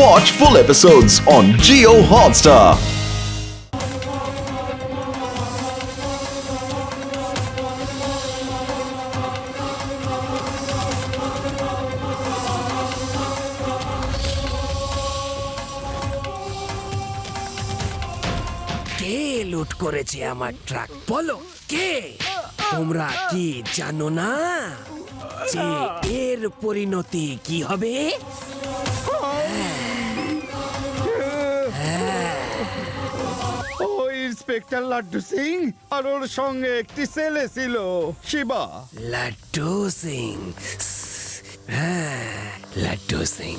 Watch full episodes on Geo Hotstar. কে লুট করেছে আমার ট্রাক? বলো, কে? তোমরা কি জানো না? যে এর পরিণতি কি হবে? ইন্সপেক্টর লাড্ডু সিং আর ওর সঙ্গে একটি ছেলে ছিল, শিবা। লাড্ডু সিং। হ্যাঁ লাড্ডু সিং।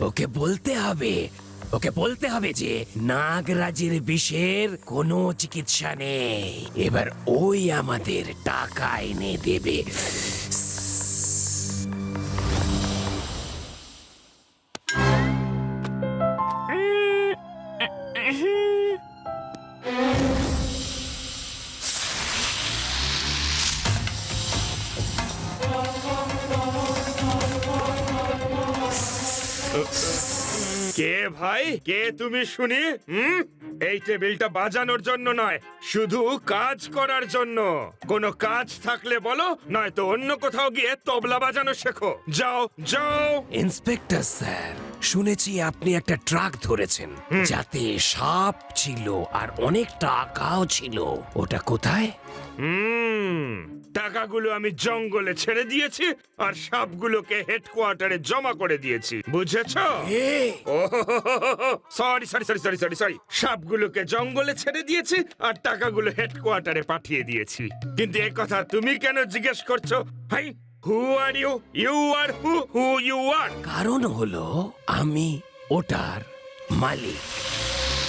ওকে বলতে হবে, ওকে বলতে হবে যে নাগরাজের বিষের কোনো চিকিৎসা নেই। এবার ওই আমাদের টাকা এনে দেবে। কে তুমি শুনি? হুম? এই টেবিলটা বাজানোর জন্য নয়, শুধু কাজ করার জন্য। কোনো কাজ থাকলে বলো, নয়তো অন্য কোথাও গিয়ে তবলা বাজানো শেখো। যাও যাও। ইন্সপেক্টর স্যার শুনেছি আপনি একটা ট্রাক ধরেছেন যাতে সাপ ছিল আর অনেক টাকাও ছিল। ওটা কোথায়? হুম টাকাগুলো আমি জঙ্গলে ছেড়ে দিয়েছি আর সাপগুলোকে হেডকোয়ার্টারে জমা করে দিয়েছি বুঝেছ? Sorry sorry sorry sorry sorry sorry. সাপগুলোকে জঙ্গলে ছেড়ে দিয়েছি আর টাকাগুলো হেডকোয়ার্টারে পাঠিয়ে দিয়েছি। কিন্তু এই কথা তুমি কেন জিজ্ঞেস করছ? Hi who are you you are who who you are কারণ হলো আমি ওটার মালিক।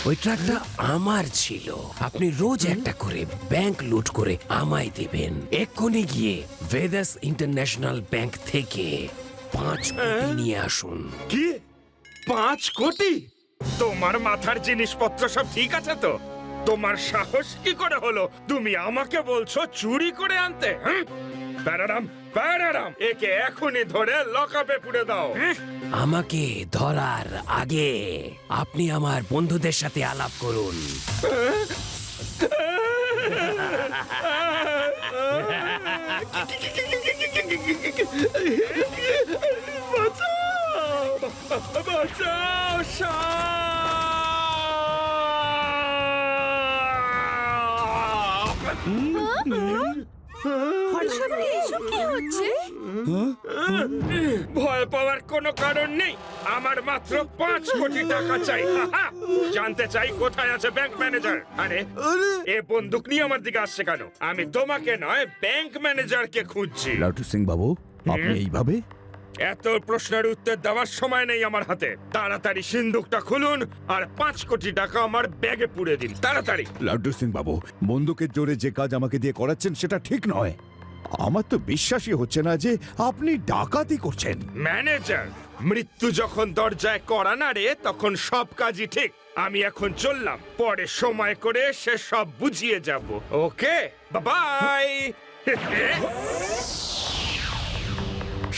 ওই ট্রাকটা আমার ছিল। আপনি রোজ একটা করে ব্যাংক লুট করে আমায় দেবেন। এক্ষুনি গিয়ে ভেদাস ইন্টারন্যাশনাল ব্যাংক থেকে পাঁচ কোটি নিয়ে আসুন। কি? পাঁচ কোটি? তোমার মাথার জিনিসপত্র সব ঠিক আছে তো? তোমার সাহস কি করে হলো? তুমি আমাকে বলছো চুরি করে আনতে হ্যাঁ? প্যারারাম প্যারারাম একে এখনই ধরে লকআপে পুড়ে দাও? আমাকে ধরার আগে আপনি আমার বন্ধুদের সাথে আলাপ করুন বাঁচাও সাপ! কোনো কারণ নেই। আমার মাত্র পাঁচ কোটি টাকা চাই। হাহা! জানতে চাই কোথায় আছে ব্যাংক ম্যানেজার আরে এ বন্দুক নিয়ে আমার দিকে আসছে কেন? আমি তোমাকে নয় ব্যাংক ম্যানেজারকে খুঁজছি। লাড্ডু সিং বাবু আপনি এইভাবে? এত প্রশ্নের উত্তর দেওয়ার সময় নেই আমার হাতে। তাড়াতাড়ি সিন্ধুকটা খুলুন আর পাঁচ কোটি টাকা আমার ব্যাগে পুরে দিন। তাড়াতাড়ি। লাড্ডু সিং বাবু বন্দুকের জোরে যে কাজ আমাকে দিয়ে করাচ্ছেন সেটা ঠিক নয়। আমার তো বিশ্বাসই হচ্ছে না যে আপনি ডাকাতি করছেন। ম্যানেজার মৃত্যু যখন দরজায় করা নাড়ে তখন সব কাজই ঠিক। আমি এখন চললাম পরে সময় করে সে সব বুঝিয়ে যাব। ওকে বাই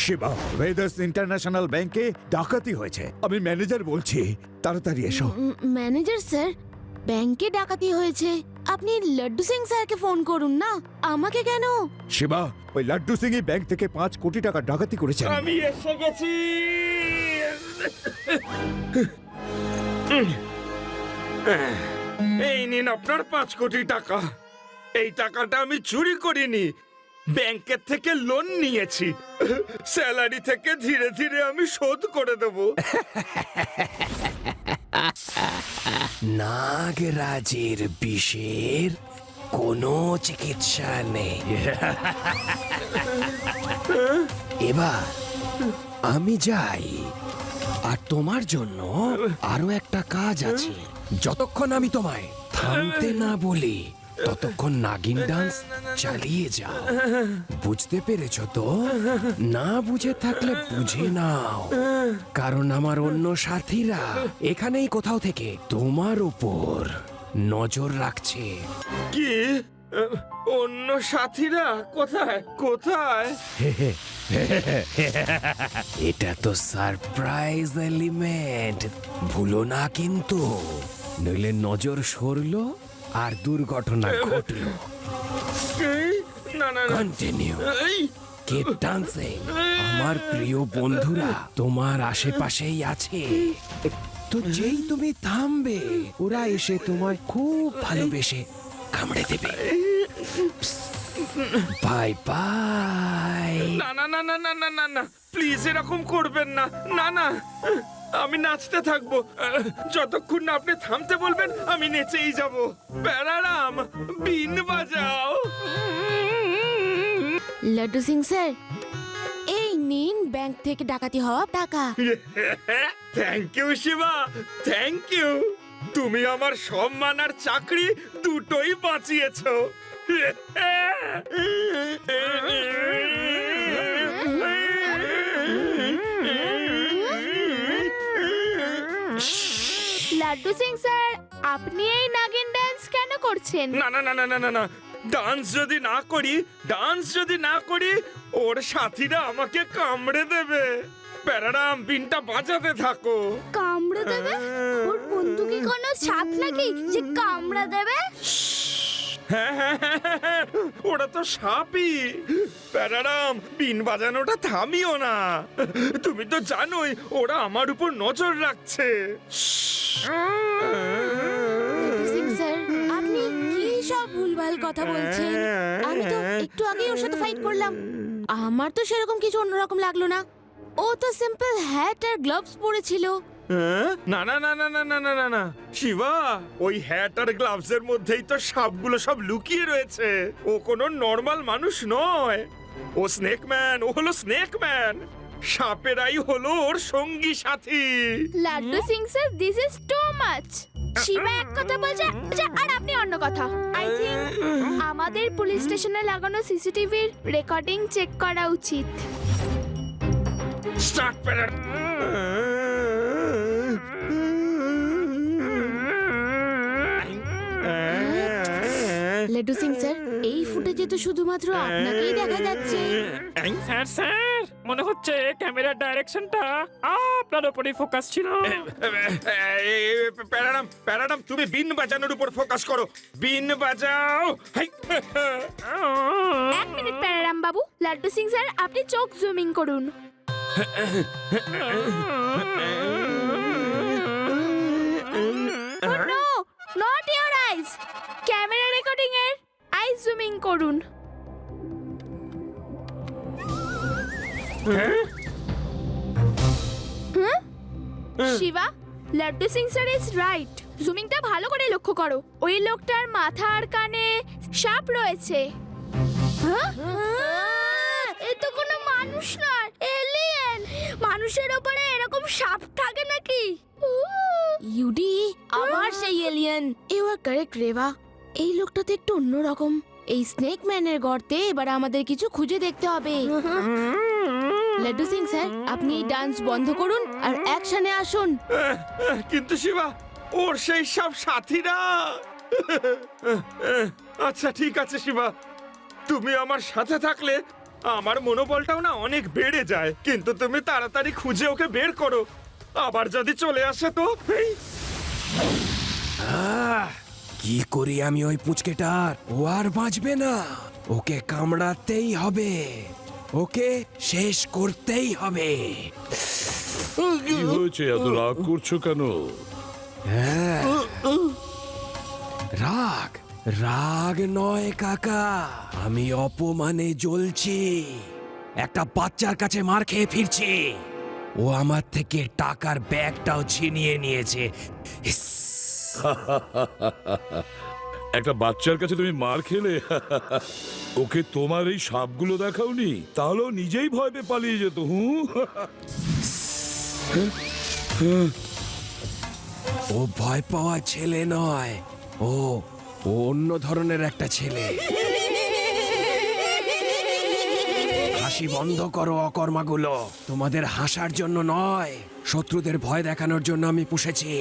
শিবা ভেদার্স ইন্টারন্যাশনাল ব্যাংকে ডাকাতি হয়েছে। আমি ম্যানেজার বলছি তাড়াতাড়ি এসো। ম্যানেজার স্যার ব্যাংকে ডাকাতি হয়েছে। আপনি লাড্ডু সিং স্যারকে ফোন করুন না। আমাকে কেন? শিবা ওই লাড্ডু সিং এই ব্যাংক থেকে পাঁচ কোটি টাকা ডাকাতি করেছেন। আমি এসে গেছি। এই নিন আপনার পাঁচ কোটি টাকা। এই টাকাটা আমি চুরি করিনি। ব্যাংকের থেকে লোন নিয়েছি। স্যালারি থেকে ধীরে ধীরে আমি শোধ করে দেব। নাগরাজের বিষের কোনো চিকিৎসা নেই। এবার আমি যাই, আর তোমার জন্য আরও একটা কাজ আছে। যতক্ষণ আমি তোমায় থামতে না বলি ততক্ষণ নাগিন ডান্স চালিয়ে যাও বুঝতে পেরেছ তো না বুঝে থাকলে বুঝে নাও কারণ আমার অন্য সাথীরা এখানেই কোথাও থেকে তোমার উপর নজর রাখছে কি অন্য সাথীরা কোথায় কোথায় এটা তো সারপ্রাইজ এলিমেন্ট ভুলো না কিন্তু নইলে নজর সরলো আর দুর্ঘটনা ঘটল। আমার প্রিয় বন্ধুরা তোমার আশেপাশেই আছে। তো যেই তুমি থামবে ওরা এসে তোমায় খুব ভালোবেসে কামড়ে দেবে। বাই বাই না না না না না না না প্লিজ এরকম করবেন না। না না। আমি নাচতে থাকব। যতক্ষণ না আপনি থামতে বলবেন আমি নেচেই যাব। প্যারারাম বিন বাজাও। লাড্ডু সিং স্যার এই নিন ব্যাংক থেকে ডাকাতি হওয়া টাকা। Thank you Shiva. Thank you তুমি আমার সম্মান আর চাকরি দুটোই বাঁচিয়েছো। লাড্ডু সিং স্যার আপনি এই নাগিন ডান্স কেন করছেন? না না না না না না না। ডান্স যদি না করি ডান্স যদি না করি ওর সাথীরা আমাকে কামড়ে দেবে। প্যারাডাম বিনটা বাজাতে থাকো। কামড়ে দেবে? ওর বন্ধু কি কোনো সাপ নাকি যে কামড়ে দেবে? হ্যাঁ, হ্যাঁ, হ্যাঁ, ওরা তো সাপই। প্যারারাম বিন বাজানোটা থামিও না। তুমি তো জানোই ওরা আমার উপর নজর রাখছে। স্যার আপনি কি সব ভুলভাল কথা বলছেন? আমি তো একটু আগেই ওর সাথে ফাইট করলাম। আমার তো সেরকম কিছু অন্যরকম লাগল না। ও তো সিম্পল হ্যাট আর গ্লাভস পরেছিল। হ্যাঁ? না না না না না না না না না। শিবা ওই হ্যাট আর গ্লাভস এর মধ্যেই তো সাপগুলো সব লুকিয়ে রয়েছে। ও কোনো নর্মাল মানুষ নয়। ও স্নেক ম্যান ও হলো স্নেক ম্যান সাপেরাই হলো ওর সঙ্গী সাথী। Laddu Singh sir this is too much Shiva এক কথা বলছে আর আপনি অন্য কথা। আই থিংক আমাদের পুলিশ স্টেশনে লাগানো সিসিটিভির রেকর্ডিং চেক করা উচিত। স্টার্ট প্যারার লাড্ডু সিং স্যার এই ফুটেজে তো শুধুমাত্র আপনাকেই দেখা যাচ্ছে। স্যার স্যার মনে হচ্ছে ক্যামেরার ডাইরেকশনটা আপনার উপরই ফোকাস ছিল। প্যারাডাম প্যারাডাম তুমি বিন বাজানোর উপর ফোকাস করো। বিন বাজাও। এক মিনিট প্যারারাম বাবু। লাড্ডু সিং স্যার আপনি চোখ জুমিং করুন। Not your eyes camera recording এর আইস জুমিং করুন। হুম? Shiva Laddu Singh sir is right জুমিংটা ভালো করে লক্ষ্য করো। ওই লোকটার মাথা আর কানে সাপ রয়েছে। হ্যাঁ? আর রেবা এই লোকটা তো একটু অন্যরকম। এই স্নেক ম্যানের গর্তে এবার আমাদের কিছু খুঁজে দেখতে হবে। লাড্ডু সিং স্যার আপনি ডান্স বন্ধ করুন আর অ্যাকশনে আসুন। কিন্তু শিবা ওর সেই সব সাথীরা। আচ্ছা ঠিক আছে শিবা। তুমি আমার সাথে থাকলে আমার মনোবলটাও না অনেক বেড়ে যায়। কিন্তু তুমি তাড়াতাড়ি খুঁজে ওকে বের করো। আবার যদি চলে আসে তো এই, আহ, কি করি আমি ওই পুচকেটার? ও আর বাঁচবে না। ওকে কামড়াতেই হবে। ওকে শেষ করতেই হবে। কি হয়েছে? এত রাগ করছ কেন? হ্যাঁ। রাগ? রাগ নয় কাকা। আমি অপমানে জ্বলছি। একটা বাচ্চার কাছে মার খেয়ে ফিরছি। ও আমার থেকে টাকার ব্যাগটাও ছিনিয়ে নিয়েছে। ইস, একটা বাচ্চার কাছে তুমি মার খেলে? ওকে তোমার এই সাপগুলো দেখাওনি? তাহলেও নিজেই ভয় পেয়ে পালিয়ে যেত হুম ও ভয় পাওয়া ছেলে নয়। ও অন্য ধরনের একটা ছেলে। হাসি বন্ধ করো অকর্মাগুলো। তোমাদের হাসার জন্য নয়। শত্রুদের ভয় দেখানোর জন্য আমি পুষেছি।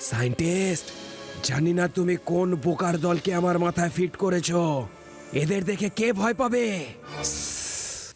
সায়েন্টিস্ট জানি না তুমি কোন বোকার দলকে আমার মাথায় ফিট করেছ। এদের দেখে কে ভয় পাবে?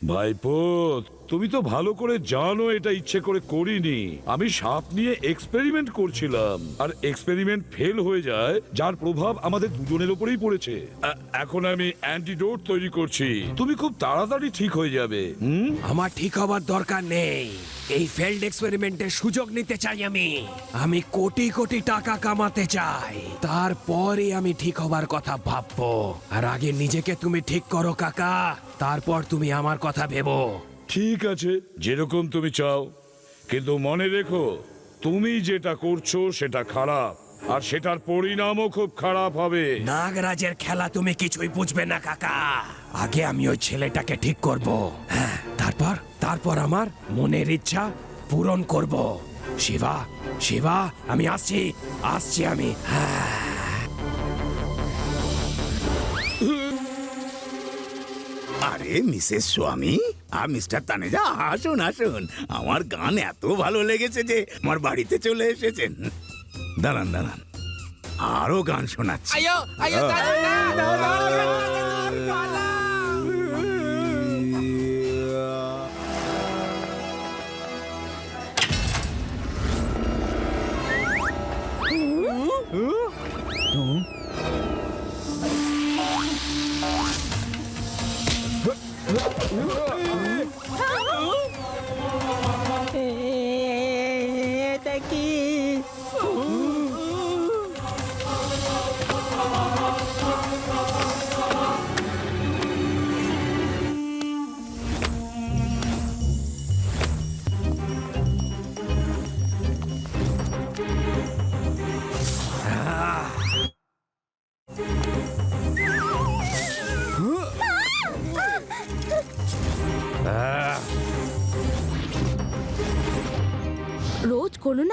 ভাইপো তুমি তো ভালো করে জানো এটা ইচ্ছে করে করিনি। আমি সাপ নিয়ে এক্সপেরিমেন্ট করছিলাম, আর এক্সপেরিমেন্ট ফেল হয়ে যায়, যার প্রভাব আমাদের দুজনের উপরেই পড়েছে। এখন আমি অ্যান্টিডোট তৈরি করছি। তুমি খুব তাড়াতাড়ি ঠিক হয়ে যাবে। হুম? আমার ঠিক হবার দরকার নেই। এই ফেল্ড এক্সপেরিমেন্টের সুযোগ নিতে চাই আমি। আমি কোটি কোটি টাকা কামাতে চাই। তারপরে আমি ঠিক হবার কথা ভাববো। আর আগে নিজেকে তুমি ঠিক করো, কাকা। তারপর তুমি আমার কথা ভেবো। ঠিক আছে যেরকম তুমি চাও। কিন্তু মনে রেখো তুমি যেটা করছ সেটা খারাপ আর সেটার পরিণামও খুব খারাপ হবে। নাগরাজের খেলা তুমি কিছুই বুঝবে না কাকা। আগে আমি ওই ছেলেটাকে ঠিক করব। হ্যাঁ তারপর তারপর আমার মনের ইচ্ছা পূরণ করব। শিবা শিবা আমি আসছি আসছি আমি। হ্যাঁ। আরে মিসেস স্বামী আর মিস্টার তানেজা আসুন আসুন আমার গান এত ভালো লেগেছে যে আমার বাড়িতে চলে এসেছেন দাঁড়ান দাঁড়ান আরও গান শোনাচ্ছি এটা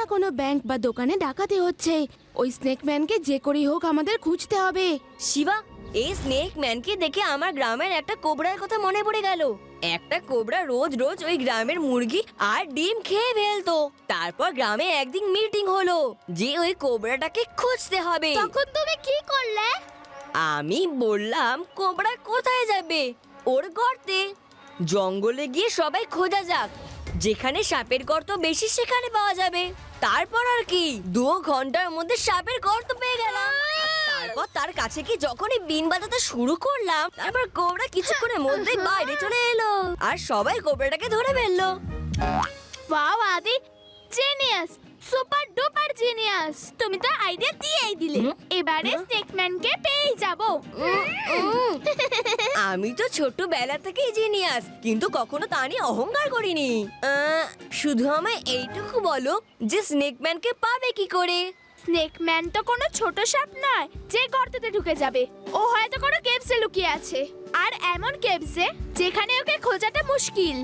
কোনো না কোনো ব্যাংক বা দোকানে ডাকাতি হচ্ছে। ওই স্নেকম্যানকে যে করেই হোক আমাদের খুঁজতে হবে। শিবা এই স্নেক ম্যানকে দেখে আমার গ্রামের একটা কোবরার কথা মনে পড়ে গেল। একটা কোবরা রোজ রোজ ওই গ্রামের মুরগি আর ডিম খেয়ে ফেলতো। তারপর গ্রামে একদিন মিটিং হলো যে ওই কোবরাটাকে খুঁজতে হবে। তখন তুমি কি করলে? আমি বললাম কোবরা কোথায় যাবে? ওর গর্তে। জঙ্গলে গিয়ে সবাই খোঁজা যাক। যেখানে সাপের গর্ত বেশি সেখানে পাওয়া যাবে। তারপর আর কি? দু ঘণ্টার মধ্যে সাপের গর্ত পেয়ে গেলাম। তারপর তার কাছে কি যখনই বিন বাজাতে শুরু করলাম, তারপর কোবরা কিছুক্ষণের মধ্যেই বাইরে চলে এলো। আর সবাই কোবরাটাকে ধরে ফেলল। বাবা আদি জিনিয়াস সুপার ডুপার জিনিয়াস। তুমি তো আইডিয়া দিয়েই দিলে। এবারে স্নেকম্যানকে পেয়ে যাব। আমি তো ছোটবেলা থেকেই জিনিয়াস কিন্তু কখনো তা নিয়ে অহংকার করিনি। আহ, শুধু আমায় এইটুকু বলো যে স্নেকম্যানকে পাবে কি করে? স্নেকম্যান তো কোনো ছোট সাপ নয় যে গর্ততে ঢুকে যাবে। ও হয়তো কোনো কেভসে লুকিয়ে আছে। আর এমন কেভসে যেখানে ওকে খোঁজাটা মুশকিল।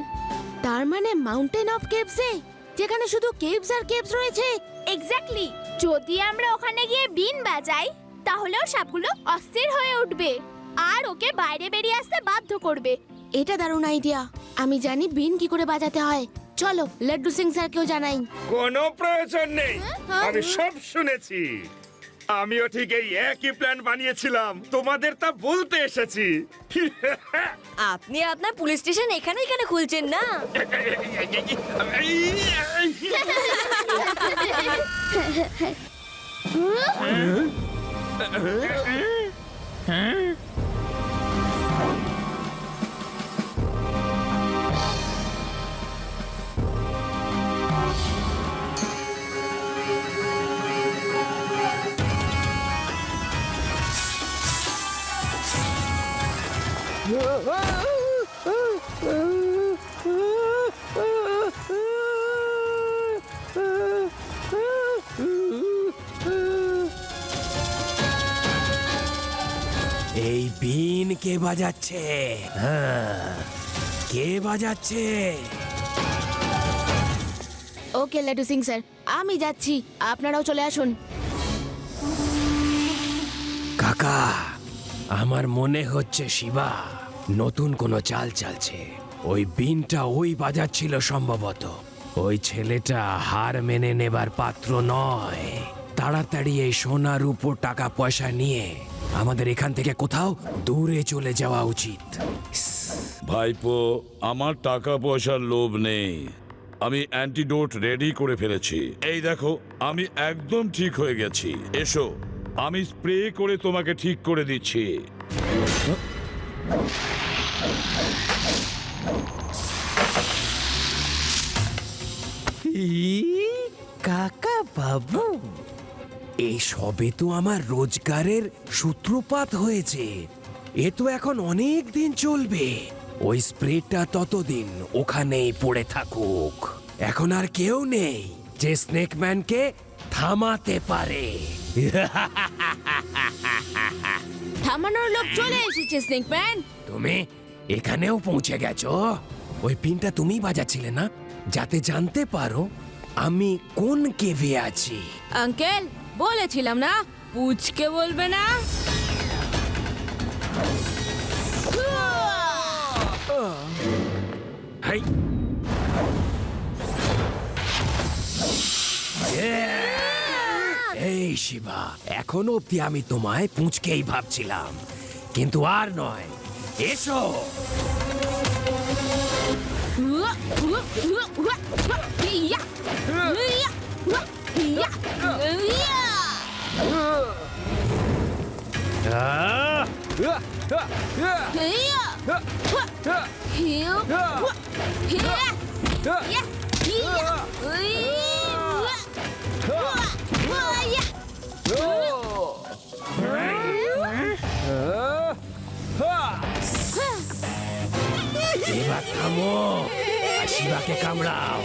তার মানে মাউন্টেন অফ কেভসে যেখানে শুধু কেভস আর কেভস রয়েছে। এক্স্যাক্টলি যদি আমরা ওখানে গিয়ে বিন বাজাই তাহলেও সাপগুলো অস্থির হয়ে উঠবে। আর ওকে বাইরে বেরিয়ে আসতে বাধ্য করবে। এটা দারুণ আইডিয়া আমি জানি বিন কি করে বাজাতে হয়। চলো লাড্ডু সিং স্যারকেও জানাই। কোনো প্রয়োজন নেই। আমি সব শুনেছি। আমিও ঠিক এই একই প্ল্যান বানিয়েছিলাম। তোমাদের তা বলতে এসেছি। আপনি আপনার পুলিশ স্টেশন এখানে এখানে খুলছেন না? এই বিন কে বাজাচ্ছে? হ্যাঁ কে বাজাচ্ছে? ওকে লাড্ডু সিং স্যার আমি যাচ্ছি আপনারাও চলে আসুন। কাকা আমার মনে হচ্ছে শিবা। নতুন কোনো চাল চালছে। ওই বিনটা ওই বাজাচ্ছিল সম্ভবত। ওই ছেলেটা হার মেনে নেবার পাত্র নয়। তাড়াতাড়ি এই সোনার উপর টাকা পয়সা নিয়ে আমাদের এখান থেকে কোথাও দূরে চলে যাওয়া উচিত। ভাইপো, আমার টাকা পয়সার লোভ নেই। আমি অ্যান্টিডোট রেডি করে ফেলেছি। এই দেখো, আমি একদম ঠিক হয়ে গেছি। এসো, আমি স্প্রে করে তোমাকে ঠিক করে দিচ্ছি। কাকা বাবু এই সবে তো আমার রোজগারের সূত্রপাত হয়েছে। এ তো এখন অনেক দিন চলবে। ওই স্প্রেটা ততদিন ওখানেই পড়ে থাকুক। এখন আর কেউ নেই যে স্নেকম্যানকে থামাতে পারে। থামানোর লোক চলে এসেছে স্নেকম্যান তুমি এখানেও পৌঁছে গেছো? ওই পিনটা তুমি বাজাচ্ছিলে না? যাতে জানতে পারো আমি কোন কেভে আছি। আঙ্কেল বলেছিলাম না পুচকে বলবে না। হাই! এই শিবা এখনও অব্দি আমি তোমায় পুঁচকেই ভাবছিলাম কিন্তু আর নয়। 衣装うわうわうわうわうわいやうわうわいやうわうわうわうわうわうわうわううわうわうわうわうわ এবার থামো আর শিবাকে কামড়াও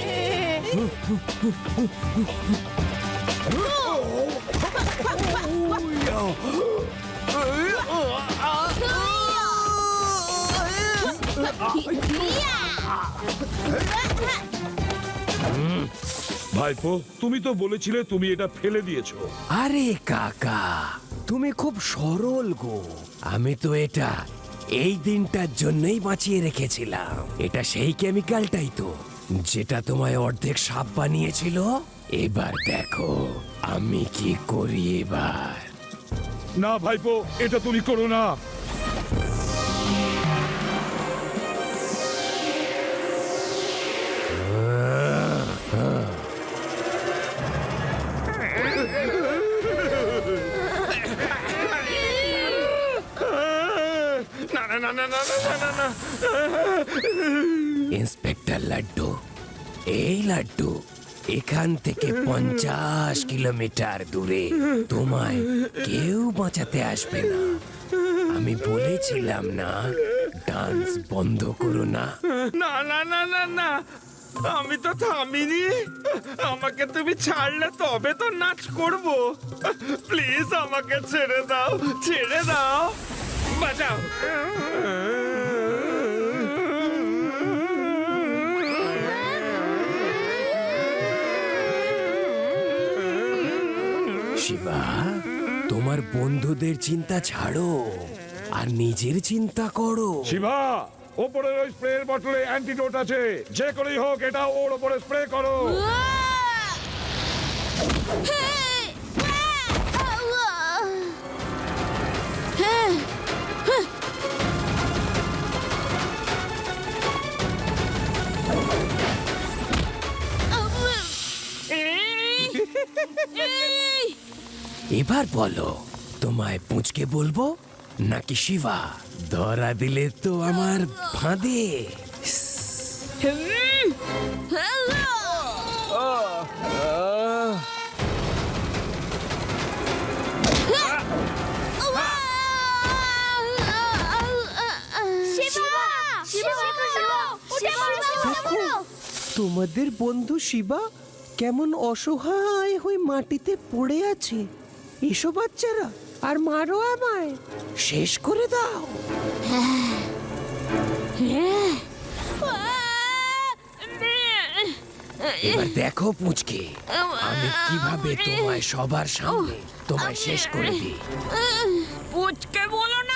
ভাইপো তুমি তো বলেছিলে তুমি এটা ফেলে দিয়েছ। আরে কাকা তুমি খুব সরল গো। আমি তো এটা এই দিনটার জন্যই বাঁচিয়ে রেখেছিলাম। এটা সেই কেমিক্যালটাই তো, যেটা তোমায় অর্ধেক সাপ বানিয়েছিল? এবার দেখো, আমি কি করি এবার? না ভাইপো, এটা তুমি করো না। না না না না না না ইন্সপেক্টর লাড্ডু এই লাড্ডু এখান থেকে পঞ্চাশ কিলোমিটার দূরে। তোমায় কেউ বাঁচাতে আসবে না। আমি বলেছিলাম না ডান্স বন্ধ করো না। না না না না না আমি তো থামিনি। আমাকে তুমি ছাড়লে তবে তো নাচ করব। প্লিজ আমাকে ছেড়ে দাও ছেড়ে দাও। বাঁচাও শিবা তোমার বন্ধুদের চিন্তা ছাড়ো আর নিজের চিন্তা করো। শিবা ওপরের ওই স্প্রের বটলে অ্যান্টিডোট আছে। যে করেই হোক এটা ওর ওপরে স্প্রে করো। এবার বলো তোমায় পুঁচকে বলব নাকি শিবা ধরা দিলে তো আমার ফাঁদে তোমাদের বন্ধু শিবা কেমন অসহায় হয়ে মাটিতে পড়ে আছে। এসো বাচ্চারা আর মারো আমায়। শেষ করে দাও। এবার দেখো পুচকে আমি কীভাবে তোমায় সবার সামনে তোমায় শেষ করে দিই। পুচকে বলো না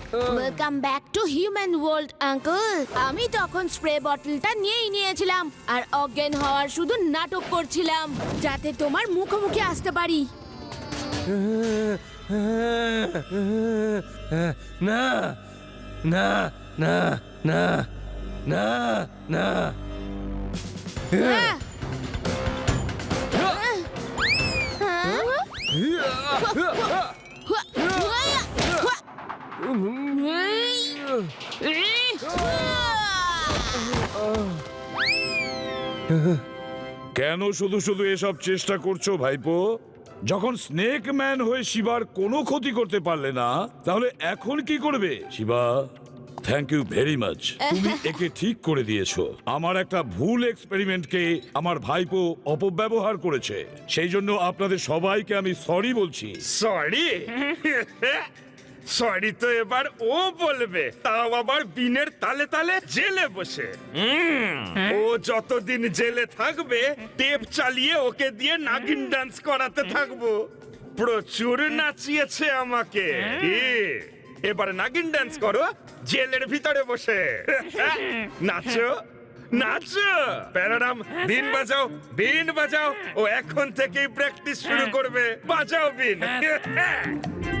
welcome back to human world uncle আমি তখন স্প্রে বটলটা নিয়েই নিয়েছিলাম আর অজ্ঞান হওয়ার শুধু নাটক করছিলাম যাতে তোমার মুখোমুখি আসতে পারি। না না না না না না। কেন শুধু শুধু এসব চেষ্টা করছ ভাইপো? যখন স্নেক ম্যান হয়ে শিবার কোনো ক্ষতি করতে পারলে না তাহলে এখন কি করবে? Shiva thank you very much তুমি একে ঠিক করে দিয়েছ। আমার একটা ভুল এক্সপেরিমেন্টকে আমার ভাইপো অপব্যবহার করেছে। সেই জন্য আপনাদের সবাইকে আমি সরি বলছি। সরি সরি তো এবার ও বলবে তাও আবার বিনের তালে তালে জেলে বসে। ও যতদিন জেলে থাকবে টেপ চালিয়ে ওকে দিয়ে নাগিন ডান্স করাতে থাকব। প্রচুর নাচিয়েছে আমাকে। কি? এবারে নাগিন ডান্স করো জেলের ভিতরে বসে। নাচো নাচো। প্যারাডাম বিন বাজাও বিন বাজাও। ও এখন থেকেই প্র্যাকটিস শুরু করবে। বাজাও বিন।